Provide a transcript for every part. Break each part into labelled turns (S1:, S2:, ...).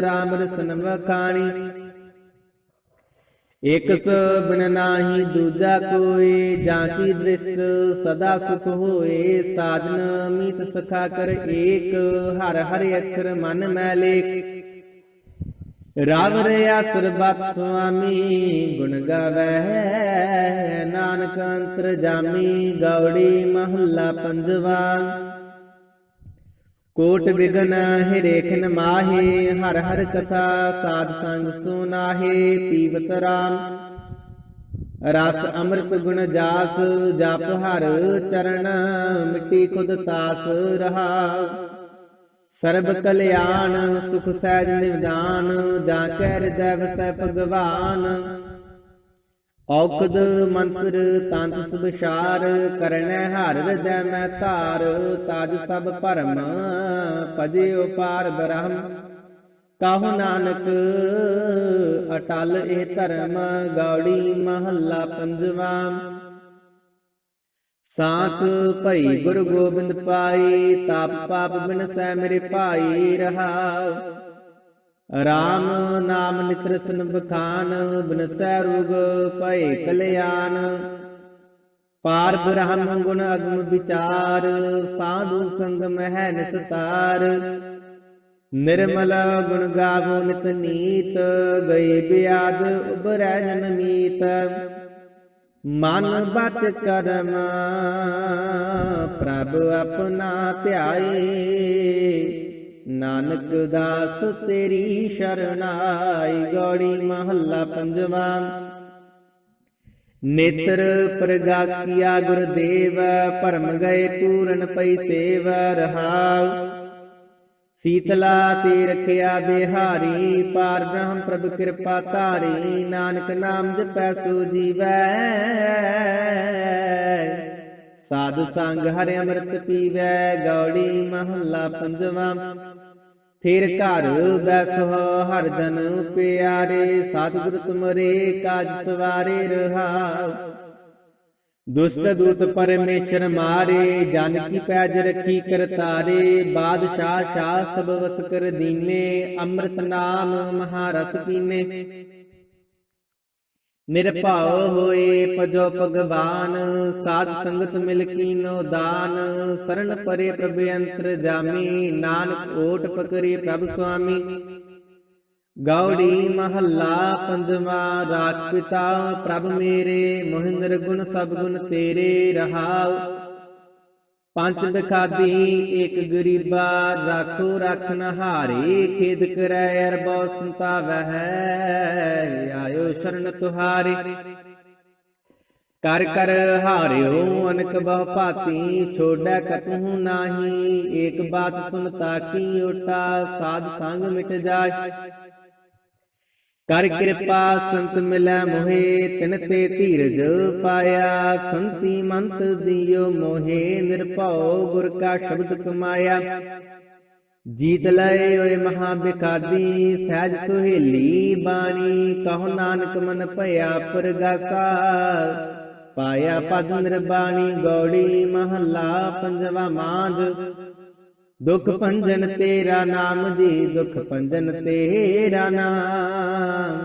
S1: ਰਾਮ ਰਸਨ ਵਖਾਣੀ ਇਕ ਬਿਨ ਨਾਹੀ, ਦੂਜਾ ਕੋਈ ਜਾਂ ਕੀ ਦ੍ਰਿਸ਼ਟ ਸਦਾ ਸੁਖ ਹੋਏ? ਸਾਜਨ ਮੀਤ ਸਖਾ ਕਰ ਏਕ, ਹਰ ਹਰ ਅੱਖਰ ਮਨ ਮੈ ਲੇਖ। ਰਾਵ ਰਿਆ ਸਰਬਤ ਸੁਆਮੀ, ਗੁਣ ਗਾਵੇ ਨਾਨਕ ਅੰਤਰ ਜਾਮੀ, ਗੌੜੀ ਮਹੱਲਾ ਪੰਜਵਾ। ਕੋਟ ਬਿਗਨ ਹਿਰੇਖਨ ਮਾਹੇ ਹਰ ਹਰ ਕਥਾ ਸਾਧ ਸੰਗ ਸੁਨਾਹੇ ਪੀਵਤ ਰਾਮ। ਰਸ ਅੰਮ੍ਰਿਤ ਗੁਣ ਜਾਸ ਜਪ ਹਰ ਚਰਨ ਮਿੱਟੀ ਖੁਦ ਤਾਸ ਰਹਾ। ਸਰਬ ਕਲਿਆਣ ਸੁਖ ਸਹਿਜ ਨਿਵਦਾਨ ਜਾਂ ਕੈ ਹਿਰਦੈ ਵਸੈ ਭਗਵਾਨ। ਔਖਦ ਮੰਤਰ ਤੰਤ ਸੁਭਿਸ਼ਾਰ ਕਰਨੈ ਹਰ ਹਿਰਦੈ ਮੈਂ ਧਾਰ ਤਾਜ ਸਭ ਭਰਮ। ਭਜਿਓ ਪਾਰ ਬ੍ਰਹਮ। ਕਾਹੂ ਨਾਨਕ ਅਟਲ ਇਹ ਧਰਮ ਗੌੜੀ ਮਹੱਲਾ ਪੰਜਵਾ। ਸਾਤ ਭਈ ਗੁਰੂ ਗੋਬਿੰਦ ਪਾਈ, ਤਾਪ ਪਾਪ ਬਿਨਸੈ ਮੇਰੇ ਭਾਈ ਰਹਾਉ ਰਾਮ ਨਾਮ ਨਿਤਰ ਸਨ ਬਖਾਨ ਬਿਨਸੈ ਰੋਗ ਭਏ ਕਲਿਆਣ। ਪਾਰ ਬ੍ਰਹਮ ਗੁਣ ਅਗਮ ਵਿਚਾਰ, ਸਾਧੂ ਸੰਗ ਮਹਿ ਨਿਸਤਾਰ। ਨਿਰਮਲ ਗੁਣ ਗਾਵੋ ਨਿਤ ਨੀਤ, ਗਏ ਬਿਆਦ ਉਬਰੈ ਜਨ ਮੀਤ। ਮਨ ਬਚ ਕਰਮ, ਪ੍ਰਭ ਆਪਣਾ ਧਿਆਏ। ਨਾਨਕ ਦਾਸ ਤੇਰੀ ਸ਼ਰਨਾਈ ਗੌੜੀ ਮਹੱਲਾ ਪੰਜਵਾ। ਨੇਤਰ ਪ੍ਰਗਾਸ ਕੀਆ ਗੁਰਦੇਵ, ਭਰਮ ਗਏ ਪੂਰਨ ਪਈ ਸੇਵ, ਰਹਾਉ। ਸੀਤਲਾ ਤੇ ਰਖਿਆ ਬਿਹਾਰੀ, ਪਾਰ ਬ੍ਰਹਮ ਪ੍ਰਭ ਕਿਰਪਾ ਧਾਰੀ, ਨਾਨਕ ਨਾਮ ਜਪੈ ਸੋ ਜੀਵੈ। ਸਾਧ ਸੰਗ ਹਰਿ ਅੰਮ੍ਰਿਤ ਪੀਵੈ, ਗੌੜੀ ਮਹੱਲਾ ਪੰਜਵਾਂ। ਥਿਰ ਘਰ ਬੈਸੋ ਹਰ ਜਨ ਪਿਆਰੇ, ਸਤਿਗੁਰ ਤੁਮਰੇ ਕਾਜ ਸਵਾਰੇ ਰਹਾਉ ਦੁਸ਼ਟ ਦੂਤ ਪਰਮੇਸ਼ਰ ਮਾਰੇ, ਜਨ ਕੀ ਪੈਜ ਰੱਖੀ ਕਰਤਾਰੇ ਬਾਦਸ਼ਾਹ ਸ਼ਾਹ ਸਭ ਵਸ ਕਰ ਦੀਨੇ, ਅੰਮ੍ਰਿਤ ਨਾਮ ਮਹਾਰਸ ਪੀਨੇ ਨਿਰਭਉ ਹੋਏ ਪਜੋ ਭਗਵਾਨ ਸਾਧ ਸੰਗਤ ਮਿਲ ਕੀਨੋ ਦਾਨ। ਸਰਨ ਪਰੇ ਪ੍ਰਭ ਅੰਤਰ ਜਾਮੀ। ਨਾਨਕ ਓਟ ਪਕਰੀ ਪ੍ਰਭ ਸੁਆਮੀ। ਗੌੜੀ ਮਹੱਲਾ ਪੰਜਵਾ ਰਾਖ ਪਿਤਾ ਪ੍ਰਭ ਮੇਰੇ ਮੋਹਿੰਦਰ ਗੁਣ ਸਭ ਗੁਣ ਤੇਰੇ ਰਹਾਉ। ਪੰਜ ਬਖਾਦੀ ਏਕ ਗਰੀਬਾ ਰਾਖੋ ਰਖਨ ਹਾਰੇ ਖੇਦ ਕਰੈ ਅਰਬੋ ਸੰਤਾਵਹਿ ਆਇਓ ਸ਼ਰਨ ਤੁਹਾਰੇ। ਕਰ ਕਰ ਹਾਰਿਓ ਅਨਕ ਬਹੁ ਭਾਤੀ ਛੋੜੈ ਕਤਹੂ ਨਾਹੀ। ਏਕ ਬਾਤ ਸੁਨਤਾ ਕੀ ਓਟਾ ਸਾਧ ਸੰਗ ਮਿਟ ਜਾਏ। ਕਰ ਕਿਰਪਾ ਸੰਤ ਮਿਲੈ ਮੋਹਿ, ਤਿਨ ਤੇ ਧੀਰਜ ਪਾਇਆ। ਸੰਤੀ ਮੰਤ ਦਿਓ ਮੋਹਿ, ਨਿਰਭਉ ਗੁਰ ਕਾ ਸ਼ਬਦ ਕਮਾਇਆ। ਜੀਤ ਲਏ ਓਏ ਮਹਾ ਬਿਕਾਦੀ ਸਹਿਜ ਸੁਹੇਲੀ ਬਾਣੀ, ਕਹੋ ਨਾਨਕ ਮਨ ਭਇਆ ਪਰਗਾਸਾ। ਪਾਇਆ ਪਦ ਨਿਰਬਾਣੀ, ਗੌੜੀ ਮਹੱਲਾ ਪੰਜਵਾ ਮਾਂਜ ਦੁਖ ਭੰਜਨ ਤੇਰਾ ਨਾਮ ਜੀ, ਦੁਖ ਭੰਜਨ ਤੇਰਾ ਨਾਮ।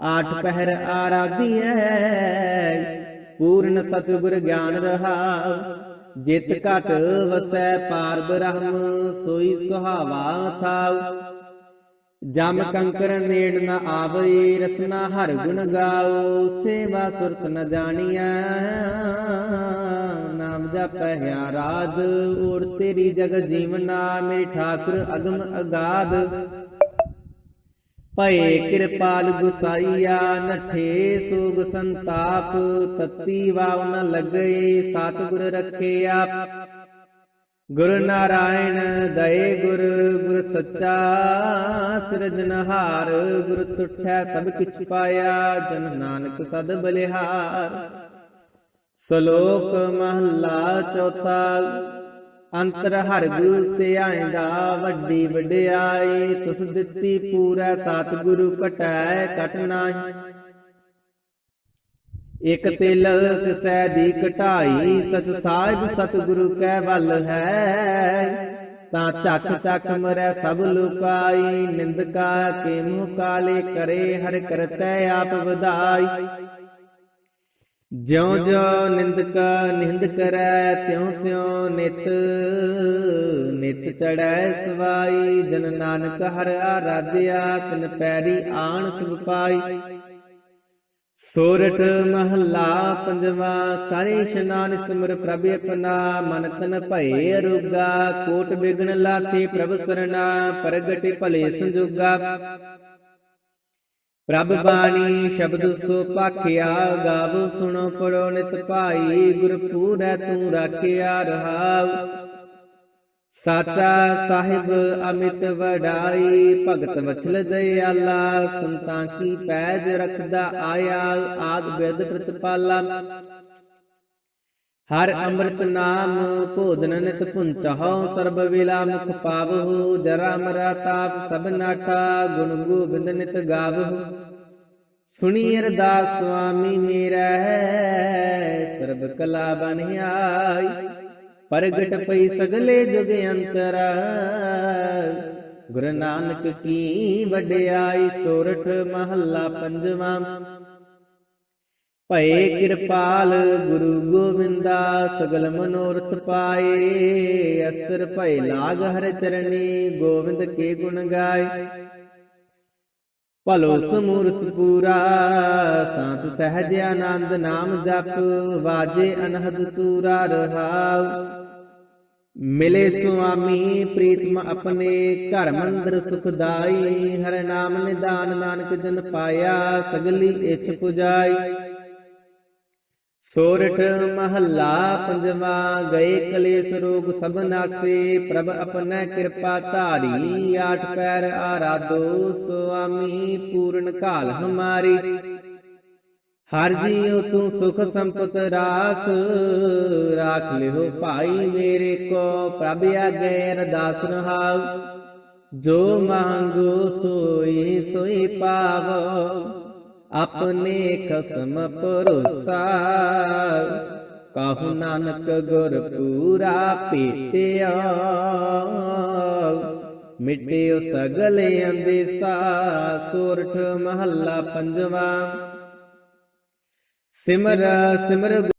S1: ਆਠ ਪਹਿਰ ਆਰਾਧੀਐ ਪੂਰਨ ਸਤਿਗੁਰ ਗਿਆਨ ਰਹਾ। ਜਿਤ ਘਟ ਵਸੈ ਪਾਰ ਬ੍ਰਹਮ ਸੋਈ ਸੁਹਾਵਾ ਥਾਉ। ਜਮ ਕੰਕਰ ਨੇੜ ਨ ਆਵਈ, ਰਸਨਾ ਹਰ ਗੁਣ ਗਾਓ, ਸੇਵਾ ਸੁਰਤ ਨ ਜਾਣੀਐ। ਨਾਮ ਜਪਹਿਆ ਰਾਧ ਓੜ ਤੇਰੀ ਜਗ ਜੀਵਨਾ, ਮੇਰੀ ਠਾਕੁਰ ਅਗਮ ਅਗਾਧ ਭਏ ਕਿਰਪਾਲ ਗੁਸਾਈਆ, ਨਠੇ ਸੋਗ ਸੰਤਾਪ, ਤਤੀ ਵਾਵ ਨ ਲਗਈ ਸਤਿਗੁਰ ਰੱਖੇ ਆਪ। ਗੁਰ ਨਾਰਾਇਣ ਦਏ ਗੁਰ ਗੁਰ ਸੱਚਾ ਸਿਰਜਨਹਾਰ ਗੁਰ ਤੁਠੈ ਸਭ ਕਿਛ ਪਾਇਆ, ਜਨ ਨਾਨਕ ਸਦ ਬਲਿਹਾਰ। ਸ਼ਲੋਕ ਮਹੱਲਾ ਚੌਥਾ, ਅੰਤਰ ਹਰ ਗੁਰੂ ਤੇ ਆਇਂਦਾ ਵੱਡੀ ਵਡਿਆਈ, ਤੁਸ ਦਿੱਤੀ ਪੂਰਾ ਸਤਿਗੁਰੂ ਕਟੈ ਕਟ ਨਾਹੀ। ਇਕ ਤਿਲ ਕਿਸੈ ਦੀ ਕਟਾਈ ਸਚ ਸਾਹਿਬ ਸਤਿਗੁਰੂ ਕੈ ਵੱਲ ਹੈ। ਤਾਂ ਚੱਕ ਚੱਕ ਮਰੈ ਸਭ ਲੁਕਾਈ ਨਿੰਦਕਾ ਕੇ ਮੂੰਹ ਕਾਲੇ ਕਰੇ, ਹਰ ਕਰਤੈ ਆਪ ਵਧਾਈ। ਜਿਉ ਜਿਉ ਨਿੰਦਕ ਨਿੰਦ ਕਰੈ, ਤਿਉ ਤਿਉ ਨਿਤ ਨਿਤ ਚੜੈ ਸਵਾਈ। ਜਨ ਨਾਨਕ ਹਰ ਆਰਾਧਿਆ, ਤਿਨ ਪੈਰੀ ਆਣ ਸੁਭ ਪਾਈ। ਸੋਰਠ ਮਹੱਲਾ ਪੰਜਵਾ, ਕਰੇ ਇਸ਼ਨਾਨ ਸਿਮਰ ਪ੍ਰਭ ਆਪਣਾ, ਮਨ ਤਨ ਭਏ ਅਰੋਗਾ, ਕੋਟ ਬਿਗਨ ਲਾਤੇ ਪ੍ਰਭ ਸਰਣਾ, ਪ੍ਰਗਟ ਭਲੇ ਸੰਜੋਗਾ। ਪ੍ਰਭ ਬਾਣੀ ਸ਼ਬਦ ਸੋ ਪਾਖਿਆ, ਗਾਵੋ ਸੁਣੋ ਪੜੋ ਨਿਤ ਭਾਈ ਗੁਰ ਤੂੰ ਰਾਖਿਆ ਰਹਾਉ। ਸਾਚਾ ਸਾਹਿਬ ਅਮਿਤ ਵਡਾਈ, ਭਗਤ ਵਛਲ ਦਇਆਲਾ, ਸੰਤਾਂ ਕੀ ਪੈਜ ਰਖਦਾ ਆਇਆ, ਆਦ ਬਿਦ ਪ੍ਰਤਪਾਲਾ। ਹਰ ਅੰਮ੍ਰਿਤ ਨਾਮ, ਭੋਜਨ ਨਿਤ ਪੁੰਚਹੁ, ਸਰਬ ਵੇਲਾ ਮੁਖ ਪਾਵਹੁ, ਜਰਾ ਮਰਾ ਤਾਪ ਸਭ ਨਾਠਾ, ਗੁਣ ਗੋਬਿੰਦ ਨਿਤ ਗਾਵਹੁ। ਸੁਣੀ ਅਰਦਾਸ ਸੁਆਮੀ ਮੇਰਾ ਹੈ ਸਰਬ ਕਲਾ ਬਨਿਆਈ ਪ੍ਰਗਟ ਪਈ ਸਗਲੇ ਜੁਗ ਅੰਤਰ। ਗੁਰੂ ਨਾਨਕ ਕੀ ਵਡਿਆਈ ਸੋਰਠ ਮਹੱਲਾ ਪੰਜਵਾਂ। ਭਏ ਕਿਰਪਾਲ ਗੁਰੂ ਗੋਬਿੰਦਾ, ਸਗਲ ਮਨੋਰਥ ਪਾਏ। ਅਸਰ ਭਏ ਲਾਗ ਹਰ ਚਰਣੀ, ਗੋਬਿੰਦ ਕੇ ਗੁਣ ਗਾਏ। ਭਲੋ ਸਮੂਰਤ ਪੂਰਾ ਸੰਤ ਸਹਿਜ ਆਨੰਦ ਨਾਮ ਜਪ, ਵਾਜੇ ਅਨਹਦ ਤੂਰਾ ਰਹਾਉ। ਮਿਲੇ ਸੁਆਮੀ, ਪ੍ਰੀਤਮ ਆਪਣੇ, ਘਰ ਮੰਦਰ ਸੁਖਦਾਈ, ਹਰ ਨਾਮ ਨਿਦਾਨ ਨਾਨਕ ਜਨ ਪਾਇਆ, ਸਗਲੀ ਇਛ ਪੁਜਾਈ। ਸੋਰਠ ਮਹੱਲਾ ਪੰਜਵਾ, ਗਏ ਕਲੇਸ਼ ਰੋਗ ਸਭ ਨਾਸੇ, ਪ੍ਰਭ ਆਪਣਾ ਕਿਰਪਾ ਧਾਰੀ, ਆਠ ਪੈਰ ਆਰਾਧੋ ਸੁਆਮੀ, ਪੂਰਨ ਕਾਲ ਹਮਾਰੀ। ਹਰ ਜੀਉ ਤੂੰ ਸੁਖ ਸੰਪਤ ਰਾਸ, ਰਾਖ ਲਿਓ ਭਾਈ ਮੇਰੇ ਕੋ, ਪ੍ਰਭ ਆਗੇ ਅਰਦਾਸ ਰਹਾਉ। ਜੋ ਮੰਗੋ ਸੋਈ ਸੋਈ ਪਾਵੋ। ਆਪਣੇ ਖਸਮ ਭਰੋਸਾ। ਕਾਹੂ ਨਾਨਕ ਗੁਰ ਪੂਰਾ ਪੀਟਿਆ ਮਿਟਿਓ ਸਗਲੇ ਅੰਦੇਸਾ, ਸੋਰਠ ਮਹੱਲਾ ਪੰਜਵਾ। ਸਿਮਰ ਸਿਮਰ